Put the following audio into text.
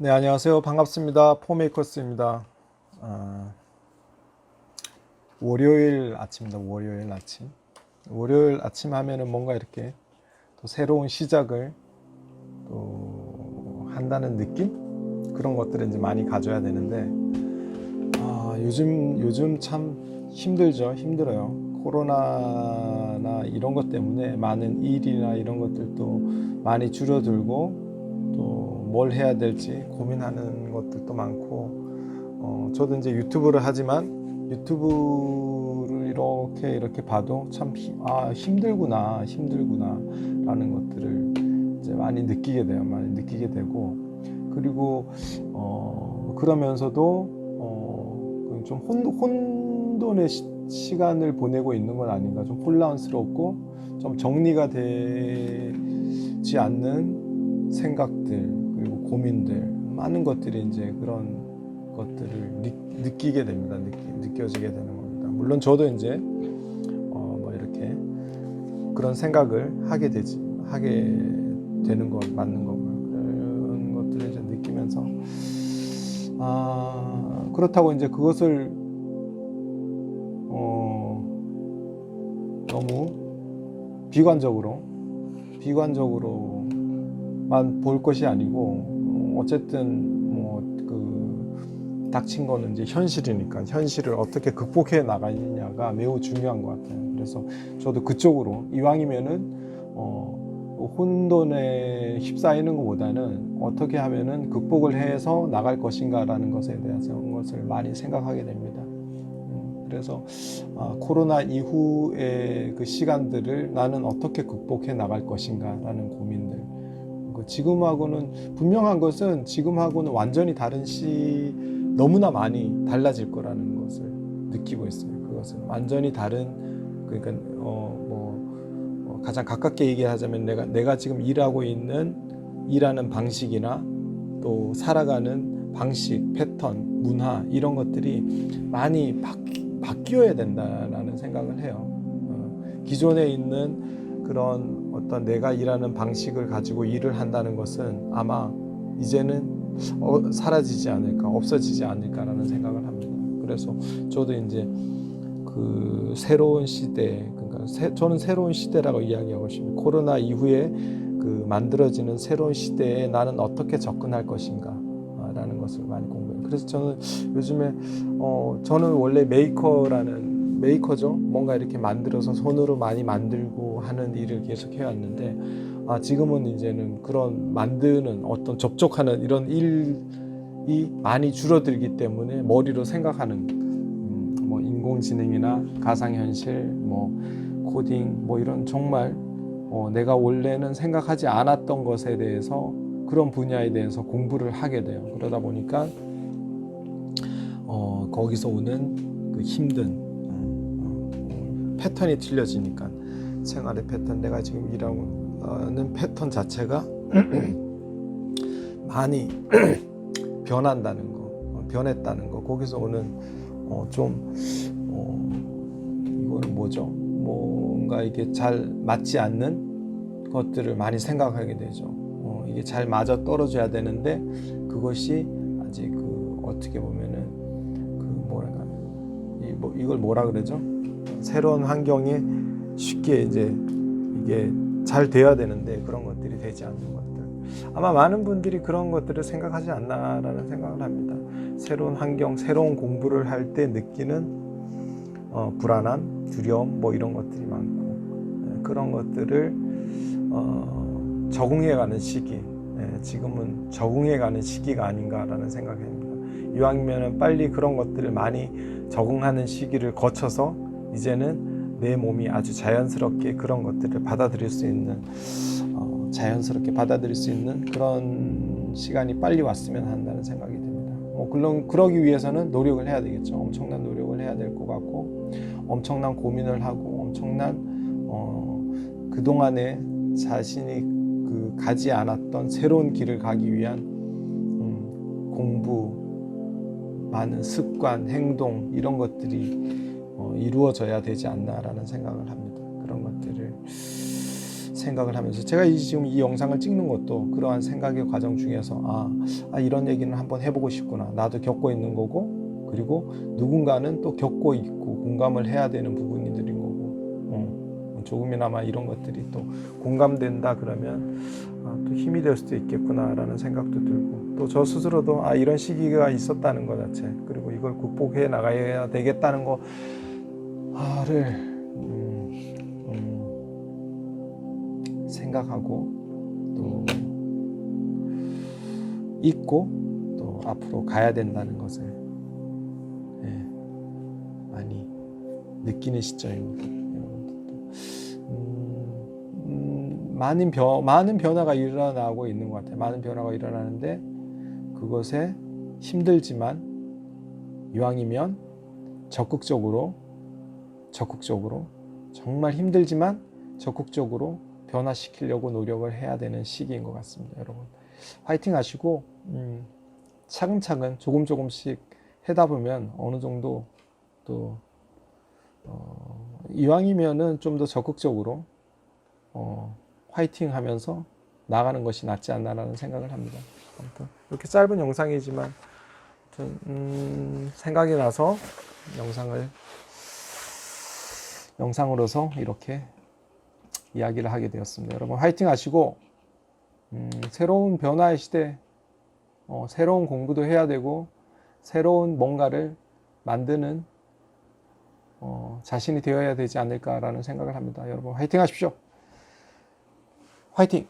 네, 안녕하세요. 반갑습니다. 포메이커스입니다. 아, 월요일 아침입니다. 월요일 아침. 월요일 아침 하면은 뭔가 이렇게 또 새로운 시작을 또 한다는 느낌? 그런 것들을 이제 많이 가져야 되는데, 아, 요즘, 요즘 참 힘들죠. 힘들어요. 코로나나 이런 것 때문에 많은 일이나 이런 것들도 많이 줄어들고, 또 뭘 해야 될지 고민하는 것들도 많고 어, 저도 이제 유튜브를 하지만 유튜브를 이렇게 이렇게 봐도 참 아, 힘들구나 힘들구나 라는 것들을 이제 많이 느끼게 돼요 많이 느끼게 되고. 그리고 어, 그러면서도 어, 좀 혼, 혼돈의 시, 시간을 보내고 있는 건 아닌가. 좀 혼란스럽고 좀 정리가 되지 않는 생각들 고 고민들 많은 것들이 이제 그런 것들을 느, 느끼게 됩니다. 느끼, 느껴지게 되는 겁니다. 물론 저도 이제 어, 뭐 이렇게 그런 생각을 하게 되지 하게 되는 건 맞는 거고요. 그런 것들을 이제 느끼면서 아 그렇다고 이제 그것을 어, 너무 비관적으로 비관적으로만 볼 것이 아니고 어쨌든 뭐 그 닥친 거는 이제 현실이니까 현실을 어떻게 극복해 나가느냐가 매우 중요한 것 같아요. 그래서 저도 그쪽으로 이왕이면은 어, 혼돈에 휩싸이는 것보다는 어떻게 하면은 극복을 해서 나갈 것인가라는 것에 대해서 것을 많이 생각하게 됩니다. 음, 그래서 아, 코로나 이후의 그 시간들을 나는 어떻게 극복해 나갈 것인가라는 고민들. 그 지금하고는 분명한 것은 지금하고는 완전히 다른 시 너무나 많이 달라질 거라는 것을 느끼고 있어요. 그것은 완전히 다른 그러니까 어뭐 어, 가장 가깝게 얘기하자면 내가 내가 지금 일하고 있는 일하는 방식이나 또 살아가는 방식, 패턴, 문화 이런 것들이 많이 바, 바뀌어야 된다라는 생각을 해요. 어, 기존에 있는 그런 어떤 내가 일하는 방식을 가지고 일을 한다는 것은 아마 이제는 어, 사라지지 않을까, 없어지지 않을까라는 생각을 합니다. 그래서 저도 이제 그 새로운 시대, 그러니까 새, 저는 새로운 시대라고 이야기하고 싶습니다. 코로나 이후에 그 만들어지는 새로운 시대에 나는 어떻게 접근할 것인가라는 것을 많이 공부해요. 그래서 저는 요즘에 어, 저는 원래 메이커라는 메이커죠. 뭔가 이렇게 만들어서 손으로 많이 만들 고 하는 일을 계속 해왔는데 아, 지금은 이제는 그런 만드는 어떤 접촉하는 이런 일이 많이 줄어들기 때문에 머리로 생각하는 음, 뭐 인공지능이나 가상현실, 뭐 코딩, 뭐 이런 정말 어, 내가 원래는 생각하지 않았던 것에 대해서 그런 분야에 대해서 공부를 하게 돼요. 그러다 보니까 어, 거기서 오는 그 힘든 어, 어, 패턴이 틀려지니까 생활의 패턴, 내가 지금 일하는 패턴 자체가 많이 변한다는 거, 어, 변했다는 거, 거기서 오는 어, 좀 어, 이거는 뭐죠? 뭔가 이게 잘 맞지 않는 것들을 많이 생각하게 되죠. 어, 이게 잘 맞아 떨어져야 되는데 그것이 아직 그 어떻게 보면은 그 뭐랄까 이, 뭐, 이걸 뭐라 그러죠? 새로운 환경에 쉽게 이제 이게 잘 돼야 되는데 그런 것들이 되지 않는 것들. 아마 많은 분들이 그런 것들을 생각하지 않나라는 생각을 합니다. 새로운 환경, 새로운 공부를 할 때 느끼는 어, 불안함, 두려움, 뭐 이런 것들이 많고 예, 그런 것들을 어, 적응해가는 시기. 예, 지금은 적응해가는 시기가 아닌가라는 생각이 듭니다. 이왕이면 빨리 그런 것들을 많이 적응하는 시기를 거쳐서 이제는 내 몸이 아주 자연스럽게 그런 것들을 받아들일 수 있는 어, 자연스럽게 받아들일 수 있는 그런 시간이 빨리 왔으면 한다는 생각이 듭니다. 뭐 물론 그러기 위해서는 노력을 해야 되겠죠. 엄청난 노력을 해야 될 것 같고 엄청난 고민을 하고 엄청난 어, 그 동안에 자신이 그 가지 않았던 새로운 길을 가기 위한 음, 공부, 많은 습관, 행동 이런 것들이 어, 이루어져야 되지 않나라는 생각을 합니다. 그런 것들을 생각을 하면서 제가 이, 지금 이 영상을 찍는 것도 그러한 생각의 과정 중에서 아, 아 이런 얘기는 한번 해보고 싶구나 나도 겪고 있는 거고 그리고 누군가는 또 겪고 있고 공감을 해야 되는 부분들인 거고 어, 조금이나마 이런 것들이 또 공감된다 그러면 아, 또 힘이 될 수도 있겠구나라는 생각도 들고 또 저 스스로도 아 이런 시기가 있었다는 것 자체 그리고 이걸 극복해 나가야 되겠다는 거 를 음, 음, 생각하고 또 잊고 또 앞으로 가야 된다는 것을 예, 많이 느끼는 시점입니다. 음, 음, 많은 변 많은 변화가 일어나고 있는 것 같아요. 많은 변화가 일어나는데 그것에 힘들지만 이왕이면 적극적으로 적극적으로 정말 힘들지만 적극적으로 변화시키려고 노력을 해야 되는 시기인 것 같습니다, 여러분. 화이팅 하시고 음, 차근차근 조금 조금씩 해다 보면 어느 정도 또 어, 이왕이면은 좀 더 적극적으로 어, 화이팅 하면서 나가는 것이 낫지 않나라는 생각을 합니다. 아무튼 이렇게 짧은 영상이지만 아무튼, 음, 생각이 나서 영상을 영상으로서 이렇게 이야기를 하게 되었습니다. 여러분 화이팅 하시고 음, 새로운 변화의 시대, 어, 새로운 공부도 해야 되고 새로운 뭔가를 만드는 어, 자신이 되어야 되지 않을까라는 생각을 합니다. 여러분 화이팅 하십시오. 화이팅!